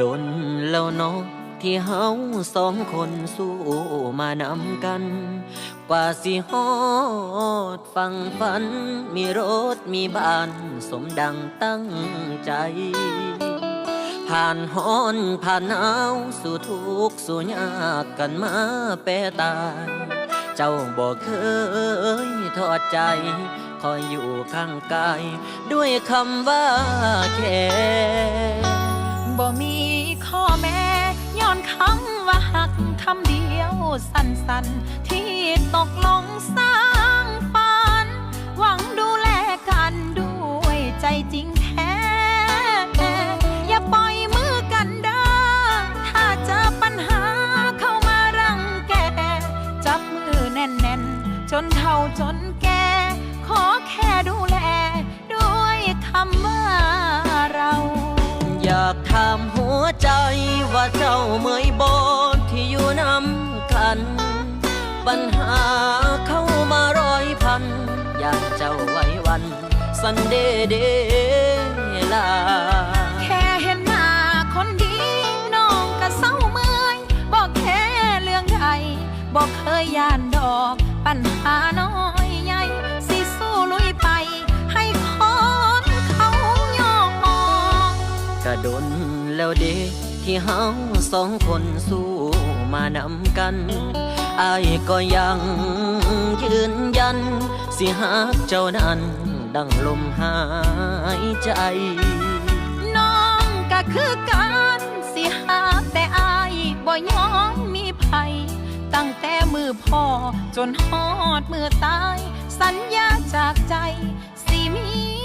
ดนแล้วเนาะที่เฮาสองคนสู้มานำกัน กว่าสิฮอดฟังฝัน มีรถมีบ้าน สมดังตั้งใจ ผ่านฮ้อนผ่านหนาวสู่ทุกข์สู่ยากกันมาแปรตาย เจ้าบอกเคยทอดใจ คอยอยู่ข้างกาย ด้วยคำว่าแค่ บ่มีข้อแม้ย้อนคำว่าหักคำเดียวสั้นๆ ที่ตกลงสร้างฝัน หวังดูแลกันด้วยใจจริงแท้ อย่าปล่อยมือกันเด้อถ้าเจอปัญหาเข้ามารังแก จับมือแน่นๆ จนเท่าจนแก่ากถามหัวใจว่าเจ้าเมื่อยบนที่อยู่นำกัน ปัญหาเข้ามาร้อยพัน อยากเจ้าไว้วัน สันเดเดลา แค่เห็นหน้าคนดี น้องก็เศร้าเมื่อยบอกแค่เรื่องใดบอกเคยย่านดอก ปัญหาน้อยใหญ่สิสู้ลุยไป ให้คนเขายอมกระดน แล้วเด็กที่เฮาสองคนสู้มานำกันอายก็ยังยืนยัน สิหากเจ้านั้น ดังลมหายใจ น้องก็คือกันสิหาแต่อายบ่ยอมมีภัย ตั้งแต่มือพ่อจนฮอดมือตาย สัญญาจากใจ สิมี